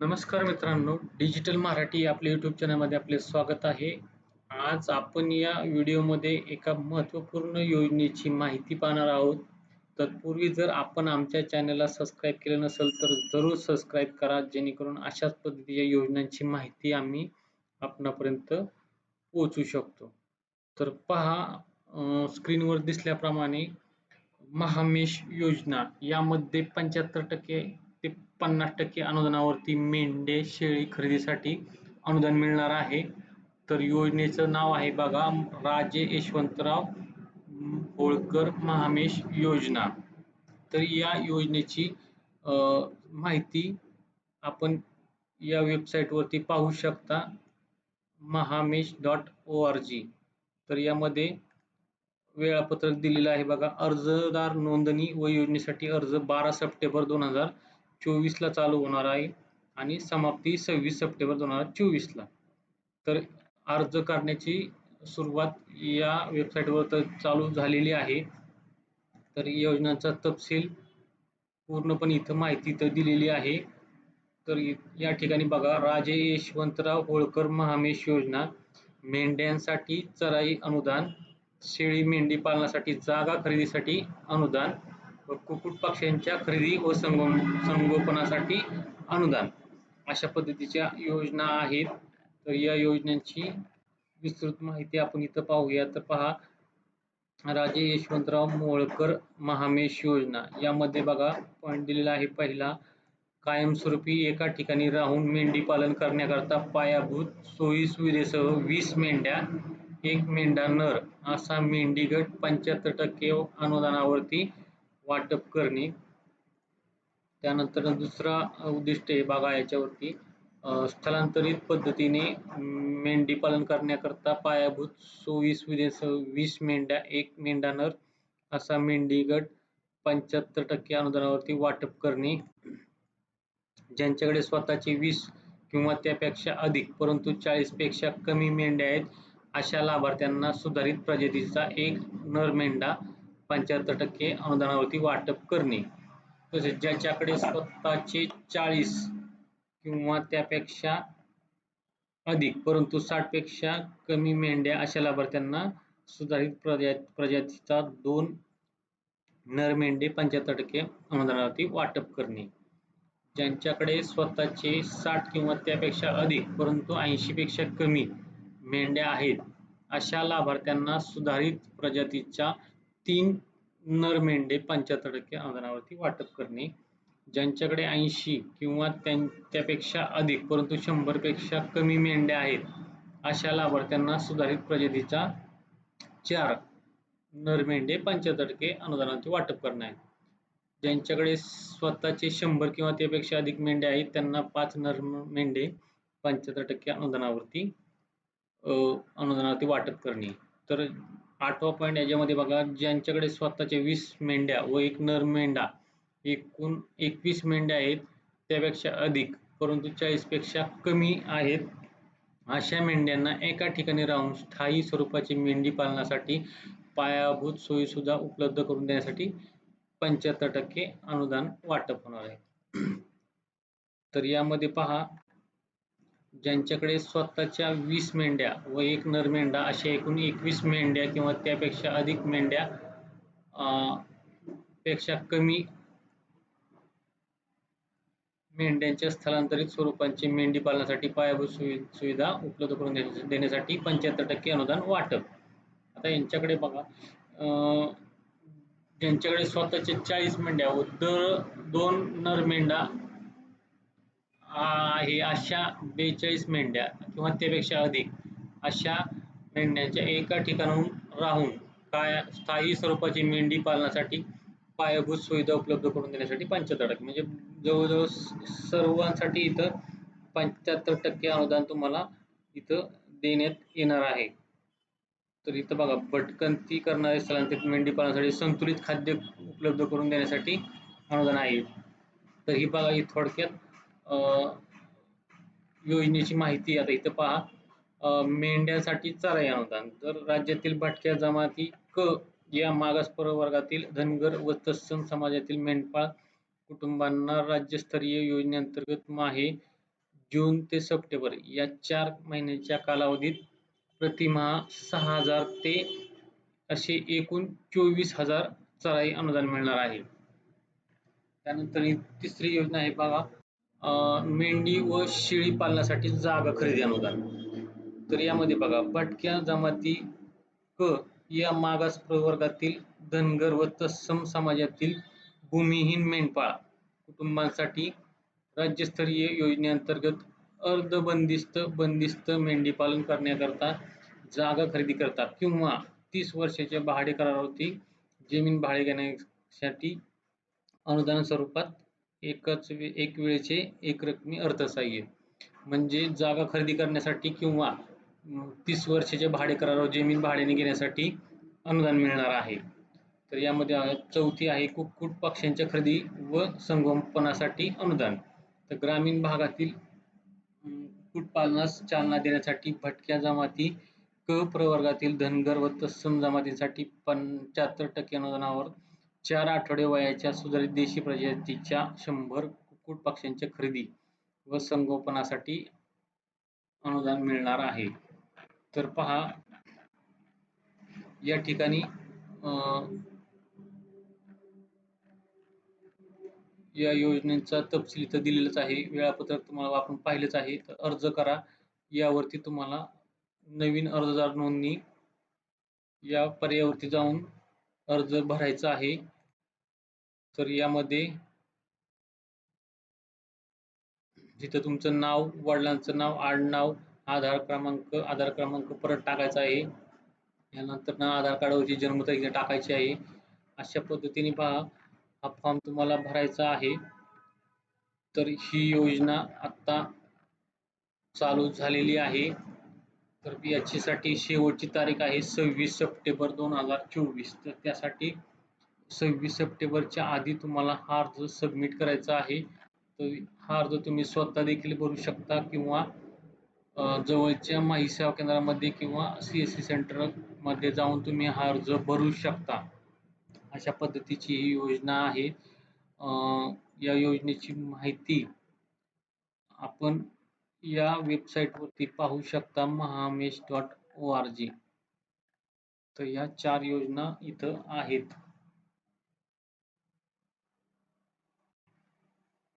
नमस्कार मित्रांनो डिजिटल मराठी आपल्या यूट्यूब चॅनलमध्ये आपले स्वागत आहे. आज आपण या व्हिडिओमध्ये एका महत्त्वपूर्ण योजनेची माहिती पाहणार आहोत. तत्पूर्वी जर आपण आमच्या चॅनलला सबस्क्राईब केलं नसेल तर जरूर सबस्क्राईब करा जेणेकरून अशाच पद्धतीच्या योजनांची माहिती आम्ही आपणापर्यंत पोहोचू शकतो. तर पहा स्क्रीनवर दिसल्याप्रमाणे महामेश योजना यामध्ये पंच्याहत्तर टक्के पन्नास टक्के अनुदानावरती मेंढे शेळी खरेदीसाठी अनुदान मिळणार आहे. तर योजनेचं नाव आहे बघा राजे यशवंतराव होळकर महामेश योजना. तर या योजनेची माहिती आपण या वेबसाईटवरती पाहू शकता. Mahamesh dot O R G तर यामध्ये वेळापत्रक दिलेलं आहे बघा. अर्जदार नोंदणी व योजनेसाठी अर्ज बारा सप्टेंबर दोन हजार चोवीसला चालू होणार आहे आणि समाप्ती सव्वीस सप्टेंबर दोन हजार चोवीसला तर अर्ज करण्याची सुरुवात या वेबसाईटवर तर चालू झालेली आहे. तर योजनांचा तपशील पूर्णपणे इथं माहिती तर दिलेली आहे. तर या ठिकाणी बघा राजे यशवंतराव होळकर महामेश योजना मेंढ्यांसाठी चराई अनुदान शेळी मेंढी पालनासाठी जागा खरेदीसाठी अनुदान व कुक्कुट पक्ष्यांच्या खरेदी व संगोपनासाठी अनुदान अशा पद्धतीच्या योजना आहेत. तर या योजनांची विस्तृत माहिती आपण इथं पाहूया. तर पहा राजे यशवंतराव मोळकर महामेश योजना. यामध्ये बघा पॉईंट दिलेला आहे पहिला. कायमस्वरूपी एका ठिकाणी राहून मेंढी पालन करण्याकरता पायाभूत सोयी सुविधेसह वीस मेंढ्या एक मेंढा नर असा मेंढी गट पंच्याहत्तर टक्के अनुदानावरती वाटप करणे. त्यानंतर दुसरा उद्दिष्ट आहे बघा याच्यावरती. स्थलांतरित पद्धतीने मेंढी पालन करण्याकरता पायाभूत सोवीस विदेश वीस मेंढ्या एक मेंढा नर असा मेंढी गट पंच्याहत्तर टक्के अनुदानावरती वाटप करणे. ज्यांच्याकडे स्वतःचे वीस किंवा त्यापेक्षा अधिक परंतु चाळीसपेक्षा कमी मेंढ्या आहेत अशा लाभार्थ्यांना सुधारित प्रजातीचा एक नर मेंढा पंच्याहत्तर टक्के अनुदानावरती वाटप करणे. तसेच ज्याच्याकडे स्वतःचे चाळीस किंवा त्यापेक्षा अधिक परंतु साठपेक्षा कमी मेंढ्या अशा लाभार्थ्यांना सुधारित प्रजातीचा दोन नर मेंढे पंच्याहत्तर टक्के अनुदानावरती वाटप करणे. ज्यांच्याकडे स्वतःचे साठ किंवा त्यापेक्षा अधिक परंतु ऐंशीपेक्षा कमी मेंढ्या आहेत अशा लाभार्थ्यांना सुधारित प्रजातीच्या तीन नर मेंढे पंच्याहत्तर टक्के अनुदानावरती वाटप करणे ज्यांच्याकडे ऐंशी किंवा त्यापेक्षा अधिक परंतु शंभरपेक्षा कमी मेंढ्या आहेत अशा लाभार्थ्यांना सुधारित प्रजातीचा चार नर मेंढे पंच्याहत्तर टक्के अनुदानावरती वाटप करणे आहे ज्यांच्याकडे स्वतःचे शंभर किंवा त्यापेक्षा अधिक मेंढ्या आहेत त्यांना पाच नर मेंढे पंच्याहत्तर टक्के अनुदानावरती अनुदानावरती वाटप करणे. तर आठवा पॉईंट याच्यामध्ये बघा ज्यांच्याकडे स्वतःचे वीस मेंढ्या व एक नर मेंढा एकूण एकवीस मेंढ्या आहेत त्यापेक्षा अधिक परंतु चाळीसपेक्षा कमी आहेत. अशा मेंढ्यांना एका ठिकाणी राहून स्थायी स्वरूपाची मेंढी पालनासाठी पायाभूत सोयीसुद्धा उपलब्ध करून देण्यासाठी पंच्याहत्तर टक्के अनुदान वाटप होणार आहे. तर यामध्ये पहा ज्यांच्याकडे स्वतःच्या वीस मेंढ्या व एक नर मेंढा अशा एकूण एकवीस मेंढ्या किंवा त्यापेक्षा अधिक मेंढ्या पेक्षा कमी मेंढ्यांच्या स्थलांतरित स्वरूपांची मेंढी पालनासाठी पायाभूत सुविधा उपलब्ध करून देण्यासाठी पंच्याहत्तर टक्के अनुदान वाटप. आता यांच्याकडे बघा ज्यांच्याकडे स्वतःचे चाळीस मेंढ्या व दर दोन नर मेंढा आहे अशा बेचाळीस मेंढ्या किंवा त्यापेक्षा अधिक अशा मेंढ्यांच्या एका ठिकाणाहून राहून काय स्थायी स्वरूपाची मेंढी पालनासाठी पायाभूत सुविधा उपलब्ध करून देण्यासाठी पंच्याहत्तर टक्के. म्हणजे जवळजवळ सर्वांसाठी इथं पंच्याहत्तर टक्के अनुदान तुम्हाला इथं देण्यात येणार आहे. तर इथं बघा भटकंती करणारे स्थलांतरित मेंढी पालनासाठी संतुलित खाद्य उपलब्ध करून देण्यासाठी अनुदान आहे. तर ही बघा ही थोडक्यात योजनेची माहिती आता इथं पहा. मेंढ्यांसाठी चराई अनुदान. तर राज्यातील भटक्या जमाती क या मागास प्रवर्गातील धनगर व तत्सम समाजातील मेंढपाळ कुटुंबांना राज्यस्तरीय योजनेअंतर्गत माहे जून ते सप्टेंबर या चार महिन्याच्या कालावधीत प्रतिमा सहा हजार ते असे एकूण चोवीस हजार चराई अनुदान मिळणार आहे. त्यानंतर ही तिसरी योजना आहे बघा. मेंढी व शेळी पालनासाठी जागा खरेदी अनुदान. तर यामध्ये बघा भटक्या जमाती क या मागास प्रवर्गातील धनगर व तत्सम समाजातील भूमिहीन मेंढपाळ कुटुंबांसाठी राज्यस्तरीय योजनेअंतर्गत अर्धबंदिस्त बंदिस्त मेंढी पालन करण्याकरता जागा खरेदी करतात किंवा तीस वर्षाच्या भाडे करारावरती जमीन भाडे घेण्यासाठी अनुदान स्वरूपात एकच वे- एक वेळेचे एक रकमी अर्थसहाय्य. म्हणजे जागा खरेदी करण्यासाठी किंवा तीस वर्षाच्या भाडे करारावर जमीन भाड्याने घेण्यासाठी अनुदान मिळणार आहे. तर यामध्ये चौथी आहे कुक्कुट पक्ष्यांच्या खरेदी व संगोपनासाठी अनुदान. तर ग्रामीण भागातील कुक्कुटपालनास चालना देण्यासाठी भटक्या जमाती क प्रवर्गातील धनगर व तत्सम जमातींसाठी पंच्याहत्तर टक्के अनुदानावर चार आठवडे वयाच्या सुधारित देशी प्रजातीच्या शंभर कुक्कुट पक्ष्यांच्या खरेदी व संगोपनासाठी अनुदान मिळणार आहे. तर पहा या ठिकाणी अं, या योजनेचा तपशील इथं दिलेलाच आहे. वेळापत्रक तुम्हाला आपण पाहिलेच आहे. तर अर्ज करा. यावरती तुम्हाला नवीन अर्जदार नोंदणी या पर्यायावरती जाऊन अर्ज भरायचा आहे. तर यामध्ये जिथं तुमचं नाव वडिलांचं नाव आडनाव आधार क्रमांक आधार क्रमांक परत टाकायचा आहे. यानंतर ना आधार कार्डवरची जन्मतारीख टाकायची आहे. अशा पद्धतीने पहा हा फॉर्म तुम्हाला भरायचा आहे. तर ही योजना आत्ता चालू झालेली आहे. तर याच्यासाठी शेवटची तारीख आहे सव्वीस सप्टेंबर दोन हजार चोवीस. तर त्यासाठी सव्वीस सप्टेंबरच्या आधी तुम्हाला हा अर्ज सबमिट करायचा आहे. तर हा अर्ज तुम्ही स्वतः देखील भरू शकता किंवा जवळच्या माहिती सेवा केंद्रामध्ये किंवा सी एस सी सेंटरमध्ये जाऊन तुम्ही हा अर्ज भरू शकता. अशा पद्धतीची ही योजना आहे. या योजनेची माहिती आपण या वेबसाईटवरती पाहू शकता Mahamesh dot O R G तर या चार योजना इथं आहेत.